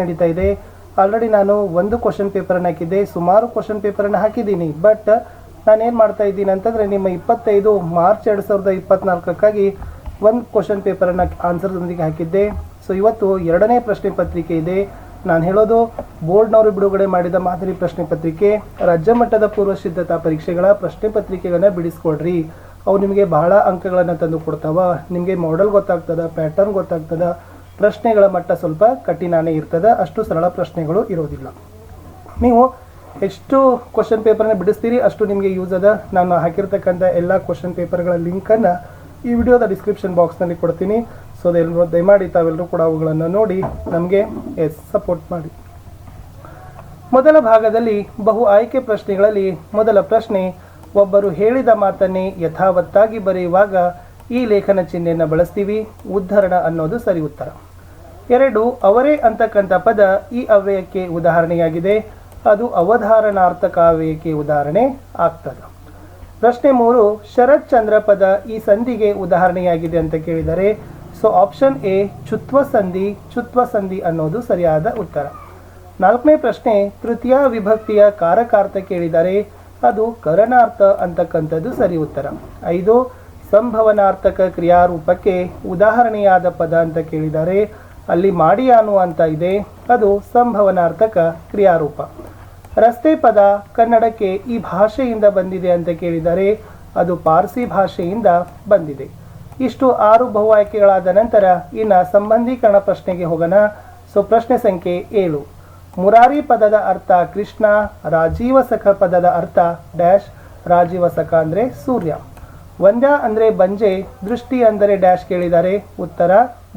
ನಡೀತಾ ಇದೆ. ಆಲ್ರೆಡಿ ನಾನು ಒಂದು ಕ್ವಶನ್ ಪೇಪರನ್ನು ಹಾಕಿದ್ದೆ. ಸುಮಾರು ಕ್ವಶನ್ ಪೇಪರನ್ನು ಹಾಕಿದ್ದೀನಿ. ಬಟ್ ನಾನೇನು ಮಾಡ್ತಾ ಇದ್ದೀನಿ ಅಂತಂದರೆ ನಿಮ್ಮ ಇಪ್ಪತ್ತೈದು ಮಾರ್ಚ್ ಎರಡು ಸಾವಿರದ ಇಪ್ಪತ್ನಾಲ್ಕಕ್ಕಾಗಿ ಒಂದು ಕ್ವಶನ್ ಪೇಪರನ್ನು ಆನ್ಸರ್ದೊಂದಿಗೆ ಹಾಕಿದ್ದೆ. ಸೊ ಇವತ್ತು ಎರಡನೇ ಪ್ರಶ್ನೆ ಪತ್ರಿಕೆ ಇದೆ. ನಾನು ಹೇಳೋದು, ಬೋರ್ಡ್ನವರು ಬಿಡುಗಡೆ ಮಾಡಿದ ಮಾದರಿ ಪ್ರಶ್ನೆ ಪತ್ರಿಕೆ, ರಾಜ್ಯ ಮಟ್ಟದ ಪೂರ್ವ ಸಿದ್ಧತಾ ಪರೀಕ್ಷೆಗಳ ಪ್ರಶ್ನೆ ಪತ್ರಿಕೆಗಳನ್ನ ಬಿಡಿಸ್ಕೊಡ್ರಿ. ಅವು ನಿಮಗೆ ಬಹಳ ಅಂಕಗಳನ್ನು ತಂದು ಕೊಡ್ತಾವ. ನಿಮಗೆ ಮಾಡೆಲ್ ಗೊತ್ತಾಗ್ತದ ಪ್ಯಾಟರ್ನ್ ಗೊತ್ತಾಗ್ತದ. ಪ್ರಶ್ನೆಗಳ ಮಟ್ಟ ಸ್ವಲ್ಪ ಕಠಿಣಾನೇ ಇರ್ತದೆ. ಅಷ್ಟು ಸರಳ ಪ್ರಶ್ನೆಗಳು ಇರೋದಿಲ್ಲ. ನೀವು ಎಷ್ಟು ಕ್ವಶನ್ ಪೇಪರ್ನ ಬಿಡಿಸ್ತೀರಿ, ಅಷ್ಟು ನಿಮಗೆ ಯೂಸ್ ಅದ. ನಾನು ಹಾಕಿರ್ತಕ್ಕಂಥ ಎಲ್ಲ ಕ್ವಶನ್ ಪೇಪರ್ಗಳ ಲಿಂಕನ್ನು ಈ ವಿಡಿಯೋದ ಡಿಸ್ಕ್ರಿಪ್ಷನ್ ಬಾಕ್ಸ್ನಲ್ಲಿ ಕೊಡ್ತೀನಿ. ಸೊ ಅದೆಲ್ಲರೂ ದಯಮಾಡಿ ತಾವೆಲ್ಲರೂ ಕೂಡ ಅವುಗಳನ್ನು ನೋಡಿ, ನಮಗೆ ಎಸ್ ಸಪೋರ್ಟ್ ಮಾಡಿ. ಮೊದಲ ಭಾಗದಲ್ಲಿ ಬಹು ಆಯ್ಕೆ ಪ್ರಶ್ನೆಗಳಲ್ಲಿ ಮೊದಲ ಪ್ರಶ್ನೆ, ಒಬ್ಬರು ಹೇಳಿದ ಮಾತನ್ನೇ ಯಥಾವತ್ತಾಗಿ ಬರೆಯುವಾಗ ಈ ಲೇಖನ ಚಿಹ್ನೆಯನ್ನು ಬಳಸ್ತೀವಿ. ಉದ್ಧರಣ ಅನ್ನೋದು ಸರಿ ಉತ್ತರ ಎರಡು ಅವರೇ ಅಂತಕ್ಕಂಥ ಪದ ಈ ಅವ್ಯಯಕ್ಕೆ ಉದಾಹರಣೆಯಾಗಿದೆ. ಅದು ಅವಧಾರಣಾರ್ಥಕ ಅವ್ಯಯಕ್ಕೆ ಉದಾಹರಣೆ ಆಗ್ತದೆ. ಪ್ರಶ್ನೆ ಮೂರು, ಶರತ್ ಚಂದ್ರ ಪದ ಈ ಸಂಧಿಗೆ ಉದಾಹರಣೆಯಾಗಿದೆ ಅಂತ ಕೇಳಿದರೆ, ಸೊ ಆಪ್ಷನ್ ಎ ಚುತ್ವ ಸಂಧಿ ಚುತ್ವ ಸಂಧಿ ಅನ್ನೋದು ಸರಿಯಾದ ಉತ್ತರ. ನಾಲ್ಕನೇ ಪ್ರಶ್ನೆ, ತೃತೀಯ ವಿಭಕ್ತಿಯ ಕಾರಕಾರ್ಥ ಕೇಳಿದರೆ, ಅದು ಕರಣಾರ್ಥ ಅಂತಕ್ಕಂಥದ್ದು ಸರಿ ಉತ್ತರ. ಐದು, ಸಂಭವನಾರ್ಥಕ ಕ್ರಿಯಾರೂಪಕ್ಕೆ ಉದಾಹರಣೆಯಾದ ಪದ ಅಂತ ಕೇಳಿದರೆ ಅಲ್ಲಿ ಮಾಡಿ ಅನ್ನುವಂತ ಇದೆ. ಅದು ಸಂಭವನಾರ್ಥಕ ಕ್ರಿಯಾರೂಪ. ರಸ್ತೆ ಪದ ಕನ್ನಡಕ್ಕೆ ಈ ಭಾಷೆಯಿಂದ ಬಂದಿದೆ ಅಂತ ಕೇಳಿದರೆ ಅದು ಪಾರ್ಸಿ ಭಾಷೆಯಿಂದ ಬಂದಿದೆ. ಇಷ್ಟು ಆರು ಬಹು ಆಯ್ಕೆಗಳಾದ ನಂತರ ಇನ್ನು ಸಂಬಂಧೀಕರಣ ಪ್ರಶ್ನೆಗೆ ಹೋಗೋಣ. ಸೊ ಪ್ರಶ್ನೆ ಸಂಖ್ಯೆ ಏಳು. ಮುರಾರಿ ಪದದ ಅರ್ಥ ಕೃಷ್ಣ, ರಾಜೀವ ಸಖ ಪದದ ಅರ್ಥ ಡ್ಯಾಶ್, ರಾಜೀವ ಸಖ ಅಂದರೆ ಸೂರ್ಯ. ವಂದ್ಯ ಅಂದರೆ ಬಂಜೆ, ದೃಷ್ಟಿ ಅಂದರೆ ಡ್ಯಾಶ್ ಕೇಳಿದರೆ ಉತ್ತರ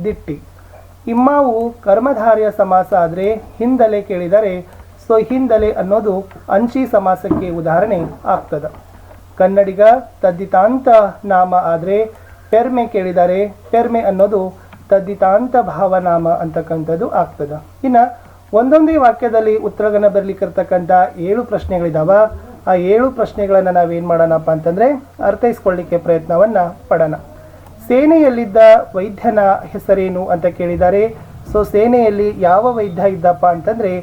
ದಿಟ್ಟಿ. ಇಮ್ಮಾವು ಕರ್ಮಧಾರ್ಯ ಸಮಾಸ ಆದರೆ ಹಿಂದಲೆ ಕೇಳಿದರೆ ಸೊ ಹಿಂದಲೆ ಅನ್ನೋದು ಅಂಚಿ ಸಮಾಸಕ್ಕೆ ಉದಾಹರಣೆ ಆಗ್ತದೆ. ಕನ್ನಡಿಗ ತದ್ದಿತಾಂತ ನಾಮ ಆದರೆ ಪೆರ್ಮೆ ಕೇಳಿದರೆ ಪೆರ್ಮೆ ಅನ್ನೋದು ತದ್ದಿತಾಂತ ಭಾವನಾಮ ಅಂತಕ್ಕಂಥದ್ದು ಆಗ್ತದ. ಇನ್ನು ಒಂದೊಂದೇ ವಾಕ್ಯದಲ್ಲಿ ಉತ್ತರಗಳನ್ನ ಬರಲಿಕ್ಕಿರ್ತಕ್ಕಂಥ ಏಳು ಪ್ರಶ್ನೆಗಳಿದಾವ. ಆ ಏಳು ಪ್ರಶ್ನೆಗಳನ್ನು ನಾವೇನು ಮಾಡೋಣಪ್ಪ ಅಂತಂದರೆ ಅರ್ಥೈಸ್ಕೊಳ್ಳಿಕ್ಕೆ ಪ್ರಯತ್ನವನ್ನು ಪಡೋಣ. ಸೇನೆಯಲ್ಲಿದ್ದ ವೈದ್ಯನ ಹೆಸರೇನು ಅಂತ ಕೇಳಿದ್ದಾರೆ ಸೊ ಸೇನೆಯಲ್ಲಿ ಯಾವ ವೈದ್ಯ ಇದ್ದಪ್ಪ ಅಂತಂದರೆ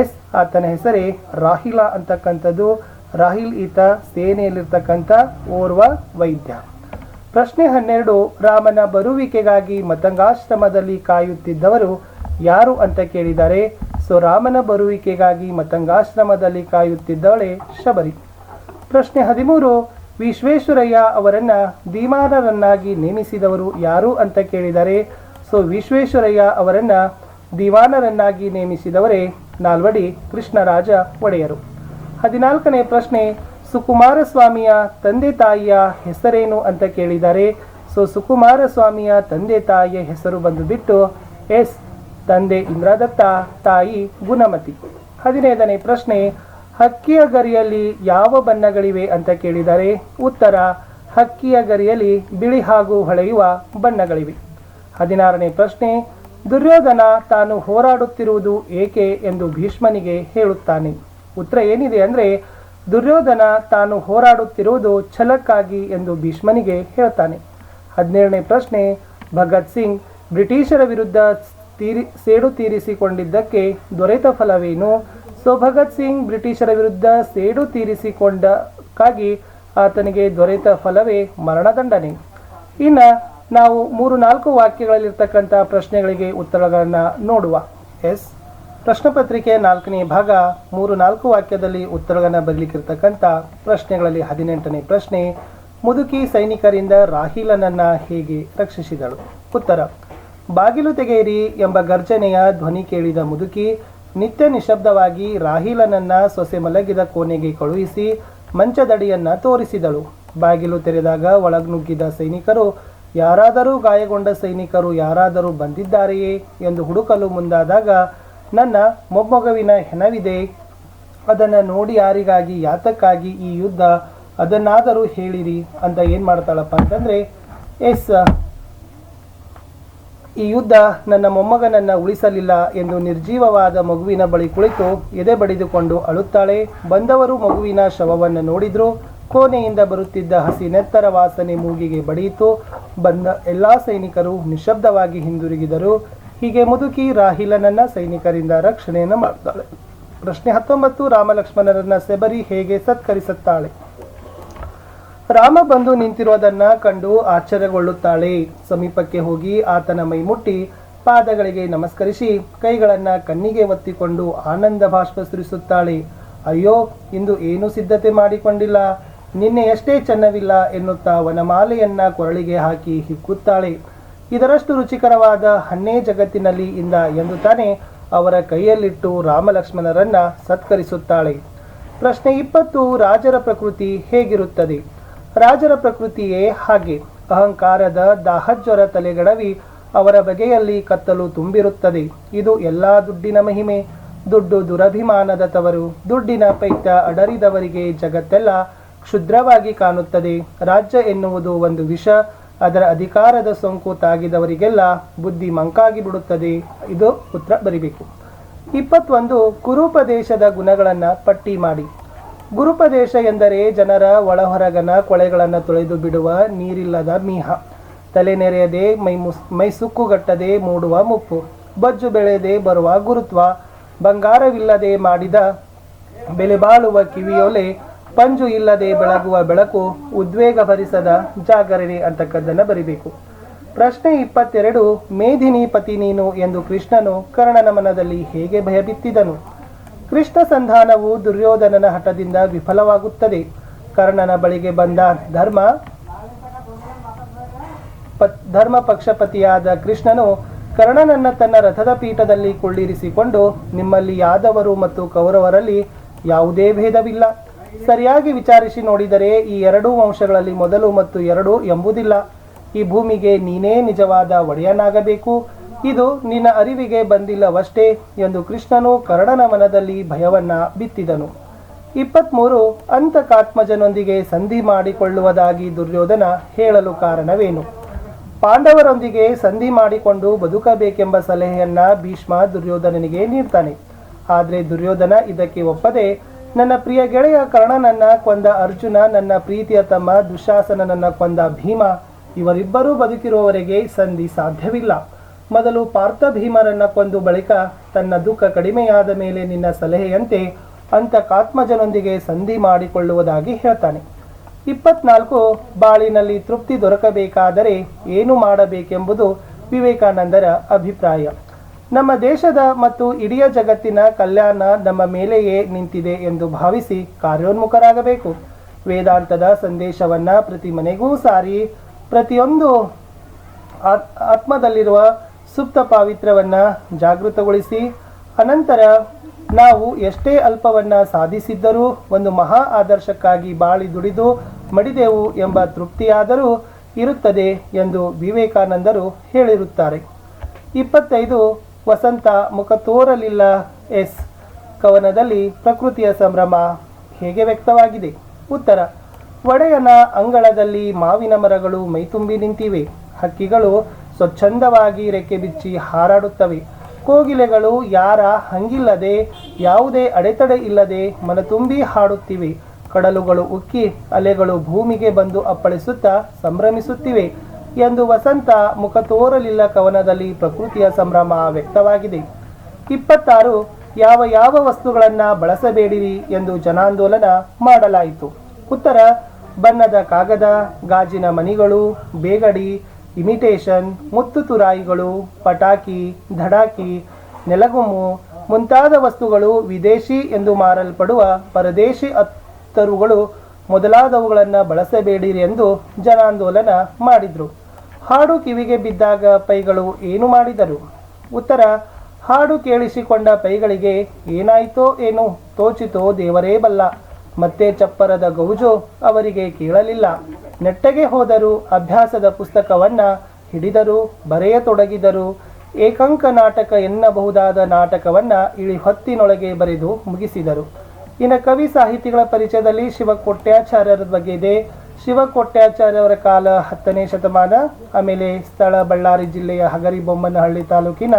ಎಸ್ ಆತನ ಹೆಸರೇ ರಾಹಿಲ ಅಂತಕ್ಕಂಥದ್ದು. ರಾಹಿಲ್ ಈತ ಸೇನೆಯಲ್ಲಿರ್ತಕ್ಕಂಥ ಓರ್ವ ವೈದ್ಯ. ಪ್ರಶ್ನೆ ಹನ್ನೆರಡು, ರಾಮನ ಬರುವಿಕೆಗಾಗಿ ಮತಂಗಾಶ್ರಮದಲ್ಲಿ ಕಾಯುತ್ತಿದ್ದವರು ಯಾರು ಅಂತ ಕೇಳಿದ್ದಾರೆ ಸೊ ರಾಮನ ಬರುವಿಕೆಗಾಗಿ ಮತಂಗಾಶ್ರಮದಲ್ಲಿ ಕಾಯುತ್ತಿದ್ದವಳೆ ಶಬರಿ. ಪ್ರಶ್ನೆ ಹದಿಮೂರು ವಿಶ್ವೇಶ್ವರಯ್ಯ ಅವರನ್ನ ದಿವಾನರನ್ನಾಗಿ ನೇಮಿಸಿದವರು ಯಾರು ಅಂತ ಕೇಳಿದರೆ, ಸೊ ವಿಶ್ವೇಶ್ವರಯ್ಯ ಅವರನ್ನ ದಿವಾನರನ್ನಾಗಿ ನೇಮಿಸಿದವರೇ ನಾಲ್ವಡಿ ಕೃಷ್ಣರಾಜ ಒಡೆಯರು. ಹದಿನಾಲ್ಕನೇ ಪ್ರಶ್ನೆ ಸುಕುಮಾರ ಸ್ವಾಮಿಯ ತಂದೆ ತಾಯಿಯ ಹೆಸರೇನು ಅಂತ ಕೇಳಿದರೆ, ಸೊ ಸುಕುಮಾರ ಸ್ವಾಮಿಯ ತಂದೆ ತಾಯಿಯ ಹೆಸರು ಬಂದು ಬಿಟ್ಟು ಎಸ್. ತಂದೆ ಇಂದ್ರದತ್ತ, ತಾಯಿ ಗುಣಮತಿ. ಹದಿನೈದನೇ ಪ್ರಶ್ನೆ ಹಕ್ಕಿಯ ಗರಿಯಲ್ಲಿ ಯಾವ ಬಣ್ಣಗಳಿವೆ ಅಂತ ಕೇಳಿದರೆ ಉತ್ತರ, ಹಕ್ಕಿಯ ಗರಿಯಲ್ಲಿ ಬಿಳಿ ಹಾಗೂ ಹೊಳೆಯುವ ಬಣ್ಣಗಳಿವೆ. ಹದಿನಾರನೇ ಪ್ರಶ್ನೆ, ದುರ್ಯೋಧನ ತಾನು ಹೋರಾಡುತ್ತಿರುವುದು ಏಕೆ ಎಂದು ಭೀಷ್ಮನಿಗೆ ಹೇಳುತ್ತಾನೆ. ಉತ್ತರ ಏನಿದೆ ಅಂದರೆ, ದುರ್ಯೋಧನ ತಾನು ಹೋರಾಡುತ್ತಿರುವುದು ಛಲಕ್ಕಾಗಿ ಎಂದು ಭೀಷ್ಮನಿಗೆ ಹೇಳ್ತಾನೆ. ಹದಿನೇಳನೇ ಪ್ರಶ್ನೆ, ಭಗತ್ ಸಿಂಗ್ ಬ್ರಿಟಿಷರ ವಿರುದ್ಧ ತೀರಿ, ಸೇಡು ತೀರಿಸಿಕೊಂಡಿದ್ದಕ್ಕೆ ದೊರೆತ ಫಲವೇನು? ಸೊ ಭಗತ್ ಸಿಂಗ್ ಬ್ರಿಟಿಷರ ವಿರುದ್ಧ ಸೇಡು ತೀರಿಸಿಕೊಂಡಕ್ಕಾಗಿ ಆತನಿಗೆ ದೊರೆತ ಫಲವೇ ಮರಣದಂಡನೆ. ಇನ್ನು ನಾವು ಮೂರು ನಾಲ್ಕು ವಾಕ್ಯಗಳಲ್ಲಿರ್ತಕ್ಕಂಥ ಪ್ರಶ್ನೆಗಳಿಗೆ ಉತ್ತರಗಳನ್ನು ನೋಡುವ. ಎಸ್. ಪ್ರಶ್ನೆ ಪತ್ರಿಕೆ ನಾಲ್ಕನೇ ಭಾಗ ಮೂರು ನಾಲ್ಕು ವಾಕ್ಯದಲ್ಲಿ ಉತ್ತರಗಳನ್ನು ಬರಲಿಕ್ಕಿರ್ತಕ್ಕಂಥ ಪ್ರಶ್ನೆಗಳಲ್ಲಿ ಹದಿನೆಂಟನೇ ಪ್ರಶ್ನೆ, ಮುದುಕಿ ಸೈನಿಕರಿಂದ ರಾಹಿಲನನ್ನ ಹೇಗೆ ರಕ್ಷಿಸಿದಳು? ಉತ್ತರ, ಬಾಗಿಲು ತೆಗೆಯಿರಿ ಎಂಬ ಗರ್ಜನೆಯ ಧ್ವನಿ ಕೇಳಿದ ಮುದುಕಿ ನಿತ್ಯ ನಿಶಬ್ದವಾಗಿ ರಾಹಿಲನನ್ನ ಸೊಸೆ ಮಲಗಿದ ಕೋಣೆಗೆ ಕಳುಹಿಸಿ ಮಂಚದಡಿಯನ್ನ ತೋರಿಸಿದಳು. ಬಾಗಿಲು ತೆರೆದಾಗ ಒಳಗ್ನುಗ್ಗಿದ ಸೈನಿಕರು, ಯಾರಾದರೂ ಗಾಯಗೊಂಡ ಸೈನಿಕರು ಯಾರಾದರೂ ಬಂದಿದ್ದಾರೆಯೇ? ಎಂದು ಹುಡುಕಲು ಮುಂದಾದಾಗ, ನನ್ನ ಮೊಮ್ಮಗುವಿನ ಹೆಣವಿದೆ. ಅದನ್ನು ನೋಡಿ ಯಾರಿಗಾಗಿ ಯಾತಕ್ಕಾಗಿ ಈ ಯುದ್ಧ? ಅದನ್ನಾದರೂ ಹೇಳಿರಿ. ಅಂತ ಏನು ಮಾಡ್ತಾಳಪ್ಪ ಅಂತಂದರೆ ಎಸ್ ಈ ಯುದ್ಧ ನನ್ನ ಮೊಮ್ಮಗನನ್ನು ಉಳಿಸಲಿಲ್ಲ ಎಂದು ನಿರ್ಜೀವವಾದ ಮಗುವಿನ ಬಳಿ ಕುಳಿತು ಎದೆ ಬಡಿದುಕೊಂಡು ಅಳುತ್ತಾಳೆ. ಬಂದವರು ಮಗುವಿನ ಶವವನ್ನು ನೋಡಿದ್ರು. ಕೋಣೆಯಿಂದ ಬರುತ್ತಿದ್ದ ಹಸಿ ನೆತ್ತರ ವಾಸನೆ ಮೂಗಿಗೆ ಬಡಿಯಿತು. ಬಂದ ಎಲ್ಲ ಸೈನಿಕರು ನಿಶಬ್ದವಾಗಿ ಹಿಂದಿರುಗಿದರು. ಹೀಗೆ ಮುದುಕಿ ರಾಹಿಲನನ್ನ ಸೈನಿಕರಿಂದ ರಕ್ಷಣೆಯನ್ನು ಮಾಡ್ತಾಳೆ. ಪ್ರಶ್ನೆ ಹತ್ತೊಂಬತ್ತು, ರಾಮಲಕ್ಷ್ಮಣರನ್ನ ಸೆಬರಿ ಹೇಗೆ ಸತ್ಕರಿಸುತ್ತಾಳೆ? ರಾಮ ಬಂದು ನಿಂತಿರೋದನ್ನ ಕಂಡು ಆಶ್ಚರ್ಯಗೊಳ್ಳುತ್ತಾಳೆ. ಸಮೀಪಕ್ಕೆ ಹೋಗಿ ಆತನ ಮೈ ಮುಟ್ಟಿ ಪಾದಗಳಿಗೆ ನಮಸ್ಕರಿಸಿ ಕೈಗಳನ್ನ ಕಣ್ಣಿಗೆ ಒತ್ತಿಕೊಂಡು ಆನಂದ ಭಾಷ್ಪ ಸುರಿಸುತ್ತಾಳೆ. ಅಯ್ಯೋ, ಇಂದು ಏನೂ ಸಿದ್ಧತೆ ಮಾಡಿಕೊಂಡಿಲ್ಲ. ನಿನ್ನೆ ಎಷ್ಟೇ ಚೆನ್ನವಿಲ್ಲ ಎನ್ನುತ್ತಾ ವನಮಾಲೆಯನ್ನ ಕೊರಳಿಗೆ ಹಾಕಿ ಹಿಕ್ಕುತ್ತಾಳೆ. ಇದರಷ್ಟು ರುಚಿಕರವಾದ ಹನ್ನೇ ಜಗತ್ತಿನಲ್ಲಿ ಇಂದ ಎಂದು ತಾನೇ ಅವರ ಕೈಯಲ್ಲಿಟ್ಟು ರಾಮಲಕ್ಷ್ಮಣರನ್ನ ಸತ್ಕರಿಸುತ್ತಾಳೆ. ಪ್ರಶ್ನೆ ಇಪ್ಪತ್ತು, ರಾಜರ ಪ್ರಕೃತಿ ಹೇಗಿರುತ್ತದೆ? ರಾಜರ ಪ್ರಕೃತಿಯೇ ಹಾಗೆ. ಅಹಂಕಾರದ ದಾಹಜ್ವರ ತಲೆಗಡವಿ ಅವರ ಬಗೆಯಲ್ಲಿ ಕತ್ತಲು ತುಂಬಿರುತ್ತದೆ. ಇದು ಎಲ್ಲಾ ದುಡ್ಡಿನ ಮಹಿಮೆ. ದುಡ್ಡು ದುರಭಿಮಾನದ ತವರು. ದುಡ್ಡಿನ ಪೈತ ಅಡರಿದವರಿಗೆ ಜಗತ್ತೆಲ್ಲ ಕ್ಷುದ್ರವಾಗಿ ಕಾಣುತ್ತದೆ. ರಾಜ್ಯ ಎನ್ನುವುದು ಒಂದು ವಿಷ. ಅದರ ಅಧಿಕಾರದ ಸೋಂಕು ತಾಗಿದವರಿಗೆಲ್ಲ ಬುದ್ಧಿ ಮಂಕಾಗಿ ಬಿಡುತ್ತದೆ. ಇದು ಉತ್ತರ ಬರಿಬೇಕು. ಇಪ್ಪತ್ತೊಂದು ಕುರುಪದೇಶದ ಗುಣಗಳನ್ನು ಪಟ್ಟಿ ಮಾಡಿ. ಗುರುಪದೇಶ ಎಂದರೆ ಜನರ ಒಳಹೊರಗನ ಕೊಳೆಗಳನ್ನು ತೊಳೆದು ಬಿಡುವ ನೀರಿಲ್ಲದ ಮೀಹ. ತಲೆ ನೆರೆಯದೆ ಮೈ ಮುಸ್, ಮೈ ಸುಕ್ಕುಗಟ್ಟದೆ ಮೂಡುವ ಮುಪ್ಪು. ಬಜ್ಜು ಬೆಳೆಯದೆ ಬರುವ ಗುರುತ್ವ. ಬಂಗಾರವಿಲ್ಲದೆ ಮಾಡಿದ ಬೆಲೆ ಬಾಳುವ ಕಿವಿಯೊಲೆ. ಪಂಜು ಇಲ್ಲದೆ ಬೆಳಗುವ ಬೆಳಕು. ಉದ್ವೇಗ ಭರಿಸದ ಜಾಗರಣೆ ಅಂತಕ್ಕದ್ದನ್ನು ಬರಿಬೇಕು. ಪ್ರಶ್ನೆ ಇಪ್ಪತ್ತೆರಡು, ಮೇಧಿನಿ ಪತಿ ನೀನು ಎಂದು ಕೃಷ್ಣನು ಕರ್ಣನ ಮನದಲ್ಲಿ ಹೇಗೆ ಭಯಬಿತ್ತಿದನು? ಕೃಷ್ಣ ಸಂಧಾನವು ದುರ್ಯೋಧನನ ಹಠದಿಂದ ವಿಫಲವಾಗುತ್ತದೆ. ಕರ್ಣನ ಬಳಿಗೆ ಬಂದ ಧರ್ಮ ಧರ್ಮ ಪಕ್ಷಪತಿಯಾದ ಕೃಷ್ಣನು ಕರ್ಣನನ್ನ ತನ್ನ ರಥದ ಪೀಠದಲ್ಲಿ ಕುಳ್ಳಿರಿಸಿಕೊಂಡು, ನಿಮ್ಮಲ್ಲಿ ಯಾದವರು ಮತ್ತು ಕೌರವರಲ್ಲಿ ಯಾವುದೇ ಭೇದವಿಲ್ಲ. ಸರಿಯಾಗಿ ವಿಚಾರಿಸಿ ನೋಡಿದರೆ ಈ ಎರಡೂ ವಂಶಗಳಲ್ಲಿ ಮೊದಲು ಮತ್ತು ಎರಡು ಎಂಬುದಿಲ್ಲ. ಈ ಭೂಮಿಗೆ ನೀನೇ ನಿಜವಾದ ಒಡೆಯನಾಗಬೇಕು. ಇದು ನಿನ್ನ ಅರಿವಿಗೆ ಬಂದಿಲ್ಲವಷ್ಟೇ ಎಂದು ಕೃಷ್ಣನು ಕರ್ಣನ ಮನದಲ್ಲಿ ಭಯವನ್ನ ಬಿತ್ತಿದನು. ಇಪ್ಪತ್ಮೂರು, ಅಂತಕಾತ್ಮಜನೊಂದಿಗೆ ಸಂಧಿ ಮಾಡಿಕೊಳ್ಳುವುದಾಗಿ ದುರ್ಯೋಧನ ಹೇಳಲು ಕಾರಣವೇನು? ಪಾಂಡವರೊಂದಿಗೆ ಸಂಧಿ ಮಾಡಿಕೊಂಡು ಬದುಕಬೇಕೆಂಬ ಸಲಹೆಯನ್ನ ಭೀಷ್ಮ ದುರ್ಯೋಧನನಿಗೆ ನೀಡ್ತಾನೆ. ಆದರೆ ದುರ್ಯೋಧನ ಇದಕ್ಕೆ ಒಪ್ಪದೆ, ನನ್ನ ಪ್ರಿಯ ಗೆಳೆಯ ಕರ್ಣನನ್ನ ಕೊಂದ ಅರ್ಜುನ, ನನ್ನ ಪ್ರೀತಿಯ ತಮ್ಮ ದುಶಾಸನನನ್ನ ಕೊಂದ ಭೀಮ, ಇವರಿಬ್ಬರೂ ಬದುಕಿರುವವರೆಗೆ ಸಂಧಿ ಸಾಧ್ಯವಿಲ್ಲ. ಮೊದಲು ಪಾರ್ಥಭೀಮರನ್ನ ಕೊಂದು ಬಳಿಕ ತನ್ನ ದುಃಖ ಕಡಿಮೆಯಾದ ಮೇಲೆ ನಿನ್ನ ಸಲಹೆಯಂತೆ ಅಂತಕಾತ್ಮಜನೊಂದಿಗೆ ಸಂಧಿ ಮಾಡಿಕೊಳ್ಳುವುದಾಗಿ ಹೇಳ್ತಾನೆ. ಇಪ್ಪತ್ನಾಲ್ಕು, ಬಾಳಿನಲ್ಲಿ ತೃಪ್ತಿ ದೊರಕಬೇಕಾದರೆ ಏನು ಮಾಡಬೇಕೆಂಬುದು ವಿವೇಕಾನಂದರ ಅಭಿಪ್ರಾಯ. ನಮ್ಮ ದೇಶದ ಮತ್ತು ಇಡೀ ಜಗತ್ತಿನ ಕಲ್ಯಾಣ ನಮ್ಮ ಮೇಲೆಯೇ ನಿಂತಿದೆ ಎಂದು ಭಾವಿಸಿ ಕಾರ್ಯೋನ್ಮುಖರಾಗಬೇಕು. ವೇದಾಂತದ ಸಂದೇಶವನ್ನ ಪ್ರತಿ ಮನೆಗೂ ಸಾರಿ. ಪ್ರತಿಯೊಂದು ಆತ್- ಆತ್ಮದಲ್ಲಿರುವ ಸುಪ್ತ ಪಾವಿತ್ರ್ಯವನ್ನು ಜಾಗೃತಗೊಳಿಸಿ, ಅನಂತರ ನಾವು ಎಷ್ಟೇ ಅಲ್ಪವನ್ನ ಸಾಧಿಸಿದ್ದರೂ ಒಂದು ಮಹಾ ಆದರ್ಶಕ್ಕಾಗಿ ಬಾಳಿ ದುಡಿದು ಮಡಿದೆವು ಎಂಬ ತೃಪ್ತಿಯಾದರೂ ಇರುತ್ತದೆ ಎಂದು ವಿವೇಕಾನಂದರು ಹೇಳಿರುತ್ತಾರೆ. ಇಪ್ಪತ್ತೈದು, ವಸಂತ ಮುಖ ತೋರಲಿಲ್ಲ ಎಸ್. ಕವನದಲ್ಲಿ ಪ್ರಕೃತಿಯ ಸಂಭ್ರಮ ಹೇಗೆ ವ್ಯಕ್ತವಾಗಿದೆ? ಉತ್ತರ, ಒಡೆಯನ ಅಂಗಳದಲ್ಲಿ ಮಾವಿನ ಮರಗಳು ಮೈತುಂಬಿ ನಿಂತಿವೆ. ಹಕ್ಕಿಗಳು ಸ್ವಚ್ಛಂದವಾಗಿ ರೆಕ್ಕೆ ಬಿಚ್ಚಿ ಹಾರಾಡುತ್ತವೆ. ಕೋಗಿಲೆಗಳು ಯಾರ ಹಂಗಿಲ್ಲದೆ, ಯಾವುದೇ ಅಡೆತಡೆ ಇಲ್ಲದೆ ಮನತುಂಬಿ ಹಾಡುತ್ತಿವೆ. ಕಡಲುಗಳು ಉಕ್ಕಿ ಅಲೆಗಳು ಭೂಮಿಗೆ ಬಂದು ಅಪ್ಪಳಿಸುತ್ತಾ ಸಂಭ್ರಮಿಸುತ್ತಿವೆ ಎಂದು ವಸಂತ ಮುಖ ತೋರಲಿಲ್ಲ ಕವನದಲ್ಲಿ ಪ್ರಕೃತಿಯ ಸಂಭ್ರಮ ವ್ಯಕ್ತವಾಗಿದೆ. ಇಪ್ಪತ್ತಾರು, ಯಾವ ಯಾವ ವಸ್ತುಗಳನ್ನು ಬಳಸಬೇಡಿರಿ ಎಂದು ಜನಾಂದೋಲನ ಮಾಡಲಾಯಿತು. ಉತ್ತರ, ಬಣ್ಣದ ಕಾಗದ, ಗಾಜಿನ ಮನಿಗಳು ಬೇಗಡಿ ಇಮಿಟೇಷನ್ ಮುತ್ತು ತುರಾಯಿಗಳು ಪಟಾಕಿ, ಧಡಾಕಿ, ನೆಲಗುಮ್ಮು ಮುಂತಾದ ವಸ್ತುಗಳು ವಿದೇಶಿ ಎಂದು ಮಾರಲ್ಪಡುವ ಪರದೇಶಿ ಅತ್ತರುಗಳು ಮೊದಲಾದವುಗಳನ್ನು ಬಳಸಬೇಡಿರಿ ಎಂದು ಜನಾಂದೋಲನ ಮಾಡಿದರು. ಹಾಡು ಕಿವಿಗೆ ಬಿದ್ದಾಗ ಪೈಗಳು ಏನು ಮಾಡಿದರು? ಉತ್ತರ, ಹಾಡು ಕೇಳಿಸಿಕೊಂಡ ಪೈಗಳಿಗೆ ಏನಾಯಿತೋ ಏನು, ತೋಚಿತೋ ದೇವರೇ ಬಲ್ಲ. ಮತ್ತೆ ಚಪ್ಪರದ ಗೌಜು ಅವರಿಗೆ ಕೇಳಲಿಲ್ಲ. ನೆಟ್ಟಗೆ ಹೋದರು ಅಭ್ಯಾಸದ ಪುಸ್ತಕವನ್ನ ಹಿಡಿದರು, ಬರೆಯತೊಡಗಿದರು, ಏಕಾಂಕ ನಾಟಕ ಎನ್ನಬಹುದಾದ ನಾಟಕವನ್ನ ಇಳಿ ಹೊತ್ತಿನೊಳಗೆ ಬರೆದು ಮುಗಿಸಿದರು. ಇನ್ನು ಕವಿ ಸಾಹಿತಿಗಳ ಪರಿಚಯದಲ್ಲಿ ಶಿವಕೋಟ್ಯಾಚಾರ್ಯರ ಬಗ್ಗೆ ಇದೆ. ಶಿವಕೋಟ್ಯಾಚಾರ್ಯರ ಕಾಲ ಹತ್ತನೇ ಶತಮಾನ, ಆಮೇಲೆ ಸ್ಥಳ ಬಳ್ಳಾರಿ ಜಿಲ್ಲೆಯ ಹಗರಿಬೊಮ್ಮನಹಳ್ಳಿ ತಾಲೂಕಿನ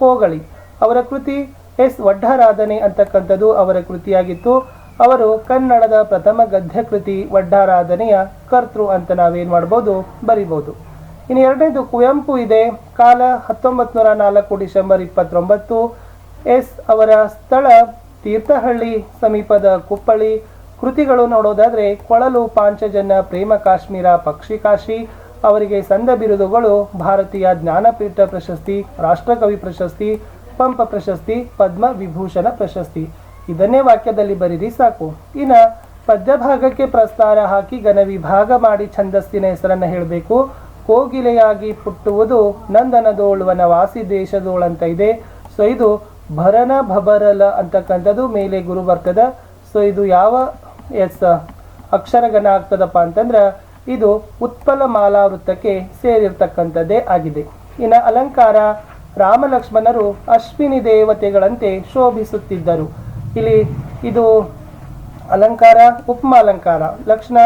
ಕೋಗಳಿ. ಅವರ ಕೃತಿ ಎಸ್ ವಡ್ಡಾರಾಧನೆ ಅಂತಕ್ಕಂಥದ್ದು ಅವರ ಕೃತಿಯಾಗಿತ್ತು. ಅವರು ಕನ್ನಡದ ಪ್ರಥಮ ಗದ್ಯ ಕೃತಿ ವಡ್ಡಾರಾಧನೆಯ ಕರ್ತೃ ಅಂತ ನಾವೇನು ಮಾಡ್ಬೋದು, ಬರಿಬೋದು. ಇನ್ನು ಎರಡನೇದು ಕುವೆಂಪು ಇದೆ. ಕಾಲ ಹತ್ತೊಂಬತ್ತು ನೂರ ನಾಲ್ಕು ಡಿಸೆಂಬರ್ ಇಪ್ಪತ್ತೊಂಬತ್ತು. ಎಸ್ ಅವರ ಸ್ಥಳ ತೀರ್ಥಹಳ್ಳಿ, ಸಮೀಪದ ಕುಪ್ಪಳಿ ಕೃತಿಗಳು ನೋಡೋದಾದ್ರೆ ಕೊಳಲು ಪಾಂಚಜನ್ಯ ಪ್ರೇಮ ಕಾಶ್ಮೀರ ಪಕ್ಷಿ ಕಾಶಿ. ಅವರಿಗೆ ಸಂದ ಬಿರುದುಗಳು ಭಾರತೀಯ ಜ್ಞಾನಪೀಠ ಪ್ರಶಸ್ತಿ, ರಾಷ್ಟ್ರಕವಿ ಪ್ರಶಸ್ತಿ, ಪಂಪ ಪ್ರಶಸ್ತಿ, ಪದ್ಮ ವಿಭೂಷಣ ಪ್ರಶಸ್ತಿ. ಇದನ್ನೇ ವಾಕ್ಯದಲ್ಲಿ ಬರೀರಿ ಸಾಕು. ಇನ್ನ ಪದ್ಯಭಾಗಕ್ಕೆ ಪ್ರಸ್ತಾರ ಹಾಕಿ ಘನ ವಿಭಾಗ ಮಾಡಿ ಛಂದಸ್ಸಿನ ಹೆಸರನ್ನ ಹೇಳಬೇಕು. ಕೋಗಿಲೆಯಾಗಿ ಪುಟ್ಟುವುದು ನಂದನದೋಳುವನ ವಾಸಿ ದೇಶದೋಳಂತ ಇದೆ. ಸೊ ಇದು ಭರನ ಭಬರಲ ಅಂತಕ್ಕಂಥದ್ದು ಮೇಲೆ ಗುರು ಬರ್ತದ. ಸೊ ಇದು ಯಾವ ಎಸ್ ಅಕ್ಷರಗಣ ಆಗ್ತದಪ್ಪ ಅಂತಂದ್ರ ಇದು ಉತ್ಪಲ ಮಾಲಾ ವೃತ್ತಕ್ಕೆ ಸೇರಿರ್ತಕ್ಕಂಥದ್ದೇ ಆಗಿದೆ. ಇನ್ನು ಅಲಂಕಾರ ರಾಮಲಕ್ಷ್ಮಣರು ಅಶ್ವಿನಿ ದೇವತೆಗಳಂತೆ ಶೋಭಿಸುತ್ತಿದ್ದರು. ಇಲ್ಲಿ ಇದು ಅಲಂಕಾರ, ಉಪಮ ಅಲಂಕಾರ. ಲಕ್ಷಣ,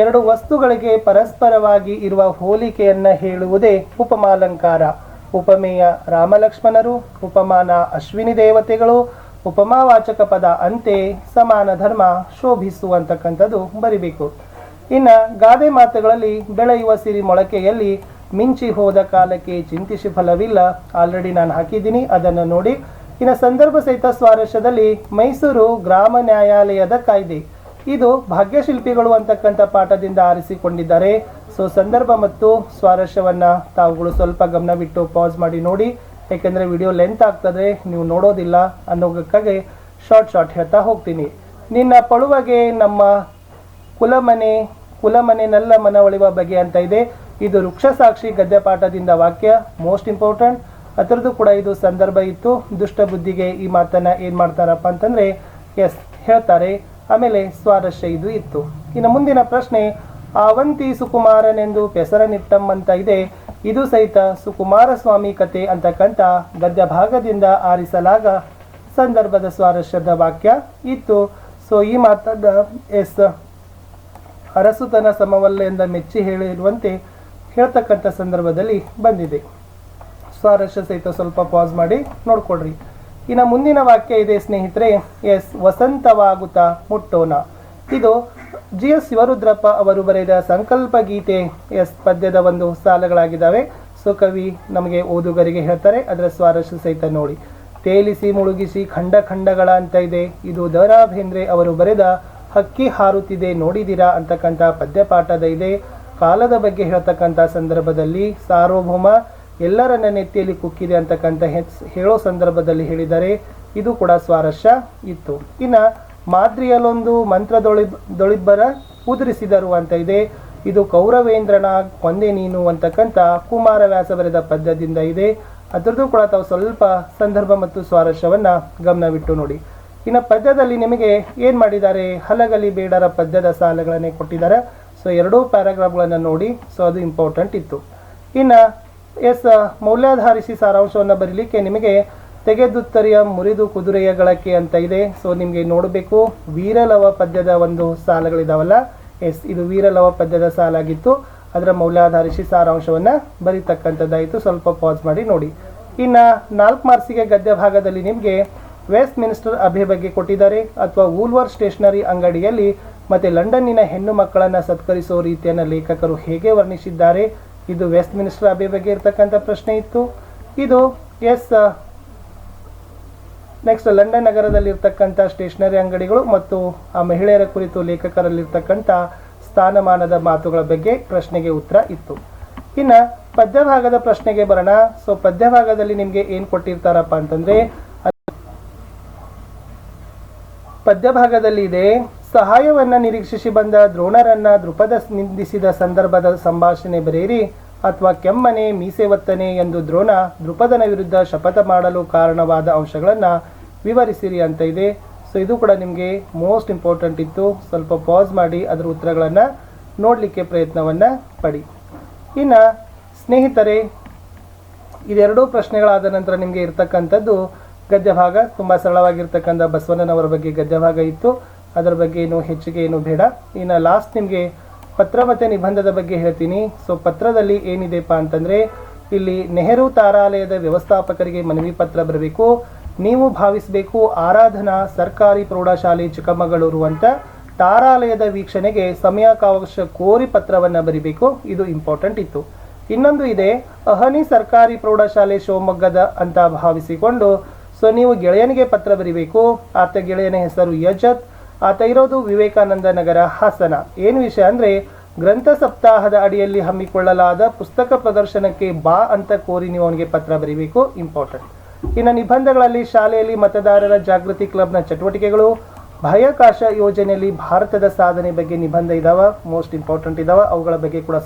ಎರಡು ವಸ್ತುಗಳಿಗೆ ಪರಸ್ಪರವಾಗಿ ಇರುವ ಹೋಲಿಕೆಯನ್ನ ಹೇಳುವುದೇ ಉಪಮಾಲಂಕಾರ ಉಪಮೇಯ ರಾಮಲಕ್ಷ್ಮಣರು, ಉಪಮಾನ ಅಶ್ವಿನಿ ದೇವತೆಗಳು ಉಪಮಾವಾಚಕ ಪದ ಅಂತೆ ಸಮಾನ ಧರ್ಮ ಶೋಭಿಸುವಂತಕ್ಕಂಥದ್ದು ಬರಿಬೇಕು. ಇನ್ನ ಗಾದೆ ಮಾತುಗಳಲ್ಲಿ ಬೆಳೆಯುವ ಸಿರಿ ಮೊಳಕೆಯಲ್ಲಿ ಮಿಂಚಿ ಹೋದ ಕಾಲಕ್ಕೆ ಚಿಂತಿಸಿ ಫಲವಿಲ್ಲ. ಆಲ್ರೆಡಿ ನಾನು ಹಾಕಿದ್ದೀನಿ, ಅದನ್ನು ನೋಡಿ. ಇನ್ನು ಸಂದರ್ಭ ಸಹಿತ ಸ್ವಾರಸ್ಯದಲ್ಲಿ ಮೈಸೂರು ಗ್ರಾಮ ನ್ಯಾಯಾಲಯದ ಕಾಯ್ದೆ. ಇದು ಭಾಗ್ಯಶಿಲ್ಪಿಗಳು ಅಂತಕ್ಕಂಥ ಪಾಠದಿಂದ ಆರಿಸಿಕೊಂಡಿದ್ದಾರೆ. ಸೊ, ಸಂದರ್ಭ ಮತ್ತು ಸ್ವಾರಸ್ಯವನ್ನ ತಾವುಗಳು ಸ್ವಲ್ಪ ಗಮನವಿಟ್ಟು ಪಾಸ್ ಮಾಡಿ ನೋಡಿ. ಯಾಕೆಂದ್ರೆ ವಿಡಿಯೋ ಲೆಂತ್ ಆಗ್ತದೆ, ನೀವು ನೋಡೋದಿಲ್ಲ ಅನ್ನೋದಕ್ಕಾಗಿ ಶಾರ್ಟ್ ಶಾರ್ಟ್ ಹೇಳ್ತಾ ಹೋಗ್ತೀನಿ. ನಿನ್ನ ಪಳುವಗೆ ನಮ್ಮ ಕುಲಮನೆ ಕುಲಮನೆ ನಲ್ಲ ಮನವೊಳಿವ ಬಗೆ ಅಂತ ಇದೆ. ಇದು ವೃಕ್ಷ ಸಾಕ್ಷಿ ಗದ್ಯ ಪಾಠದಿಂದ ವಾಕ್ಯ ಮೋಸ್ಟ್ ಇಂಪಾರ್ಟೆಂಟ್ ಅದರದ್ದು ಕೂಡ ಇದು ಸಂದರ್ಭ ಇತ್ತು. ದುಷ್ಟ ಬುದ್ಧಿಗೆ ಈ ಮಾತನ್ನ ಏನ್ ಮಾಡ್ತಾರಪ್ಪ ಅಂತಂದ್ರೆ ಎಸ್ ಹೇಳ್ತಾರೆ. ಆಮೇಲೆ ಸ್ವಾರಸ್ಯ ಇದು ಇತ್ತು. ಇನ್ನು ಮುಂದಿನ ಪ್ರಶ್ನೆ ಅವಂತಿ ಸುಕುಮಾರನೆಂದು ಅಂತ ಇದೆ. ಇದು ಸಹಿತ ಸುಕುಮಾರ ಸ್ವಾಮಿ ಕತೆ ಅಂತಕ್ಕಂಥ ಗದ್ಯ ಭಾಗದಿಂದ ಆರಿಸಲಾಗ ಸಂದರ್ಭದ ಸ್ವಾರಸ್ಯದ ವಾಕ್ಯ ಇತ್ತು. ಸೊ ಈ ಮಾತದ ಎಸ್ ಅರಸುತನ ಸಮವಲ್ಲೆಂದ ಮೆಚ್ಚಿ ಹೇಳಿರುವಂತೆ ಹೇಳ್ತಕ್ಕಂಥ ಸಂದರ್ಭದಲ್ಲಿ ಬಂದಿದೆ. ಸ್ವಾರಸ್ಯ ಸಹಿತ ಸ್ವಲ್ಪ ಪಾಸ್ ಮಾಡಿ ನೋಡ್ಕೊಡ್ರಿ ಇನ್ನು ಮುಂದಿನ ವಾಕ್ಯ ಇದೆ, ಸ್ನೇಹಿತರೆ. ಎಸ್, ವಸಂತವಾಗುತ್ತಾ ಮುಟ್ಟೋಣ. ಇದು ಜಿ ಎಸ್ ಶಿವರುದ್ರಪ್ಪ ಅವರು ಬರೆದ ಸಂಕಲ್ಪ ಗೀತೆ ಎಸ್ ಪದ್ಯದ ಒಂದು ಸಾಲುಗಳಾಗಿದ್ದಾವೆ. ಸೊ, ಕವಿ ನಮಗೆ ಓದುಗರಿಗೆ ಹೇಳ್ತಾರೆ, ಅದರ ಸ್ವಾರಸ್ಯ ಸಹಿತ ನೋಡಿ. ತೇಲಿಸಿ ಮುಳುಗಿಸಿ ಖಂಡ ಖಂಡಗಳ ಅಂತ ಇದೆ. ಇದು ದ ಬೇಂದ್ರೆ ಅವರು ಬರೆದ ಹಕ್ಕಿ ಹಾರುತ್ತಿದೆ, ನೋಡಿದಿರಾ ಅಂತಕ್ಕಂಥ ಪದ್ಯಪಾಠದ ಇದೆ. ಕಾಲದ ಬಗ್ಗೆ ಹೇಳ್ತಕ್ಕಂಥ ಸಂದರ್ಭದಲ್ಲಿ ಸಾರ್ವಭೌಮ ಎಲ್ಲರನ್ನ ನೆತ್ತಿಯಲ್ಲಿ ಕುಕ್ಕಿದೆ ಅಂತಕ್ಕಂಥ ಹೆಚ್ ಹೇಳೋ ಸಂದರ್ಭದಲ್ಲಿ ಹೇಳಿದರೆ ಇದು ಕೂಡ ಸ್ವಾರಸ್ಯ ಇತ್ತು. ಇನ್ನ ಮಾದ್ರಿಯಲ್ಲೊಂದು ಮಂತ್ರದೊಳಿ ದೊಳಿಬ್ಬರ ಉದುರಿಸಿದರು ಅಂತ ಇದೆ. ಇದು ಕೌರವೇಂದ್ರನ ಕೊಂದೆ ನೀನು ಅಂತಕ್ಕಂಥ ಕುಮಾರವ್ಯಾಸ ಬರೆದ ಪದ್ಯದಿಂದ ಇದೆ. ಅದರದ್ದು ಕೂಡ ತಾವು ಸ್ವಲ್ಪ ಸಂದರ್ಭ ಮತ್ತು ಸ್ವಾರಸ್ಯವನ್ನು ಗಮನವಿಟ್ಟು ನೋಡಿ. ಇನ್ನು ಪದ್ಯದಲ್ಲಿ ನಿಮಗೆ ಏನ್ ಮಾಡಿದ್ದಾರೆ? ಹಲಗಲಿ ಬೇಡರ ಪದ್ಯದ ಸಾಲಗಳನ್ನೇ ಕೊಟ್ಟಿದ್ದಾರೆ. ಸೊ ಎರಡೂ ಪ್ಯಾರಾಗ್ರಾಫ್ಗಳನ್ನು ನೋಡಿ. ಸೊ ಅದು ಇಂಪಾರ್ಟೆಂಟ್ ಇತ್ತು. ಇನ್ನ ಎಸ್ ಮೌಲ್ಯಾಧಾರಿಸಿ ಸಾರಾಂಶವನ್ನು ಬರೀಲಿಕ್ಕೆ ನಿಮಗೆ ತೆಗೆದುತ್ತರಿಯ ಮುರಿದು ಕುದುರೆಯ ಗಳಕ್ಕೆ ಅಂತ ಇದೆ. ಸೊ ನಿಮಗೆ ನೋಡಬೇಕು, ವೀರಲವ ಪದ್ಯದ ಒಂದು ಸಾಲಗಳಿದಾವಲ್ಲ? ಎಸ್, ಇದು ವೀರಲವ ಪದ್ಯದ ಸಾಲಾಗಿತ್ತು. ಅದರ ಮೌಲ್ಯಾಧಾರಿಸಿ ಸಾರಾಂಶವನ್ನು ಬರೀತಕ್ಕಂಥದ್ದಾಯಿತು. ಸ್ವಲ್ಪ ಪಾಸ್ ಮಾಡಿ ನೋಡಿ. ಇನ್ನು ನಾಲ್ಕು ಮಾರ್ಸಿಗೆ ಗದ್ಯ ಭಾಗದಲ್ಲಿ ನಿಮಗೆ ವೆಸ್ಟ್ ಮಿನಿಸ್ಟರ್ ಅಭೆ ಬಗ್ಗೆ ಕೊಟ್ಟಿದ್ದಾರೆ. ಅಥವಾ ವೂಲ್ವರ್ ಸ್ಟೇಷನರಿ ಅಂಗಡಿಯಲ್ಲಿ ಮತ್ತು ಲಂಡನ್ನಿನ ಹೆಣ್ಣು ಮಕ್ಕಳನ್ನು ಸತ್ಕರಿಸುವ ರೀತಿಯನ್ನು ಲೇಖಕರು ಹೇಗೆ ವರ್ಣಿಸಿದ್ದಾರೆ? ಇದು ವೆಸ್ಟ್ ಮಿನಿಸ್ಟರ್ ಅಬೆ ಬಗ್ಗೆ ಇರತಕ್ಕಂಥ ಪ್ರಶ್ನೆ ಇತ್ತು. ಇದು ಎಸ್ ನೆಕ್ಸ್ಟ್ ಲಂಡನ್ ನಗರದಲ್ಲಿರ್ತಕ್ಕಂಥ ಸ್ಟೇಷನರಿ ಅಂಗಡಿಗಳು ಮತ್ತು ಆ ಮಹಿಳೆಯರ ಕುರಿತು ಲೇಖಕರಲ್ಲಿರ್ತಕ್ಕಂಥ ಸ್ಥಾನಮಾನದ ಮಾತುಗಳ ಬಗ್ಗೆ ಪ್ರಶ್ನೆಗೆ ಉತ್ತರ ಇತ್ತು. ಇನ್ನ ಪದ್ಯಭಾಗದ ಪ್ರಶ್ನೆಗೆ ಬರೋಣ. ಸೊ ಪದ್ಯಭಾಗದಲ್ಲಿ ನಿಮಗೆ ಏನು ಕೊಟ್ಟಿರ್ತಾರಪ್ಪ ಅಂತಂದ್ರೆ ಪದ್ಯಭಾಗದಲ್ಲಿ ಇದೆ ಸಹಾಯವನ್ನ ನಿರೀಕ್ಷಿಸಿ ಬಂದ ದ್ರೋಣರನ್ನ ದೃಪದ ನಿಂದಿಸಿದ ಸಂದರ್ಭದ ಸಂಭಾಷಣೆ ಬರೆಯಿರಿ ಅಥವಾ ಕೆಮ್ಮನೆ, ಮೀಸೆ ಒತ್ತನೆ ಎಂದು ದ್ರೋಣ ದೃಪದನ ವಿರುದ್ಧ ಶಪಥ ಮಾಡಲು ಕಾರಣವಾದ ಅಂಶಗಳನ್ನ ವಿವರಿಸಿರಿ ಅಂತ ಇದೆ. ಸೊ ಇದು ಕೂಡ ನಿಮಗೆ ಮೋಸ್ಟ್ ಇಂಪಾರ್ಟೆಂಟ್ ಇತ್ತು. ಸ್ವಲ್ಪ ಪಾಸ್ ಮಾಡಿ, ಅದರ ಉತ್ತರಗಳನ್ನ ನೋಡಲಿಕ್ಕೆ ಪ್ರಯತ್ನವನ್ನ ಪಡಿ. ಇನ್ನ, ಸ್ನೇಹಿತರೆ, ಇದೆರಡೂ ಪ್ರಶ್ನೆಗಳಾದ ನಂತರ ನಿಮಗೆ ಇರ್ತಕ್ಕಂಥದ್ದು ಗದ್ಯ ಭಾಗ ತುಂಬ ಸರಳವಾಗಿರ್ತಕ್ಕಂಥ ಬಸವಣ್ಣನವರ ಬಗ್ಗೆ ಗದ್ಯ ಭಾಗ ಇತ್ತು. ಅದರ ಬಗ್ಗೆ ಏನು ಹೆಚ್ಚಿಗೆ ಏನು ಬೇಡ. ಇನ್ನು ಲಾಸ್ಟ್ ನಿಮಗೆ ಪತ್ರ ಮತ್ತು ನಿಬಂಧದ ಬಗ್ಗೆ ಹೇಳ್ತೀನಿ. ಸೊ ಪತ್ರದಲ್ಲಿ ಏನಿದೆಪ್ಪ ಅಂತಂದರೆ, ಇಲ್ಲಿ ನೆಹರು ತಾರಾಲಯದ ವ್ಯವಸ್ಥಾಪಕರಿಗೆ ಮನವಿ ಪತ್ರ ಬರಬೇಕು. ನೀವು ಭಾವಿಸಬೇಕು ಆರಾಧನಾ ಸರ್ಕಾರಿ ಪ್ರೌಢಶಾಲೆ ಚಿಕ್ಕಮಗಳೂರು ಅಂತ. ತಾರಾಲಯದ ವೀಕ್ಷಣೆಗೆ ಸಮಯಾವಕಾಶ ಕೋರಿ ಪತ್ರವನ್ನು ಬರಿಬೇಕು. ಇದು ಇಂಪಾರ್ಟೆಂಟ್ ಇತ್ತು. ಇನ್ನೊಂದು ಇದೆ, ಅಹನಿ ಸರ್ಕಾರಿ ಪ್ರೌಢಶಾಲೆ ಶಿವಮೊಗ್ಗದ ಅಂತ ಭಾವಿಸಿಕೊಂಡು ಸೊ ನೀವು ಗೆಳೆಯನಿಗೆ ಪತ್ರ ಬರಿಬೇಕು. ಆತ ಗೆಳೆಯನ ಹೆಸರು ಯಜತ್. ಆತ ಇರೋದು ವಿವೇಕಾನಂದ ನಗರ ಹಾಸನ. ಏನು ವಿಷಯ ಅಂದ್ರೆ, ಗ್ರಂಥ ಸಪ್ತಾಹದ ಅಡಿಯಲ್ಲಿ ಹಮ್ಮಿಕೊಳ್ಳಲಾದ ಪುಸ್ತಕ ಪ್ರದರ್ಶನಕ್ಕೆ ಬಾ ಅಂತ ಕೋರಿ ನೀವು ಅವನಿಗೆ ಪತ್ರ ಬರೀಬೇಕು ಇಂಪಾರ್ಟೆಂಟ್ ಇನ್ನು ನಿಬಂಧಗಳಲ್ಲಿ ಶಾಲೆಯಲ್ಲಿ ಮತದಾರರ ಜಾಗೃತಿ ಕ್ಲಬ್ನ ಚಟುವಟಿಕೆಗಳು ಬಾಹ್ಯಾಕಾಶ ಯೋಜನೆಯಲ್ಲಿ ಭಾರತದ ಸಾಧನೆ ಬಗ್ಗೆ ನಿಬಂಧ ಇದಾವ ಮೋಸ್ಟ್ ಇಂಪಾರ್ಟೆಂಟ್ ಇದಾವ, ಅವುಗಳ ಬಗ್ಗೆ ಕೂಡ ಸ್ವಲ್ಪ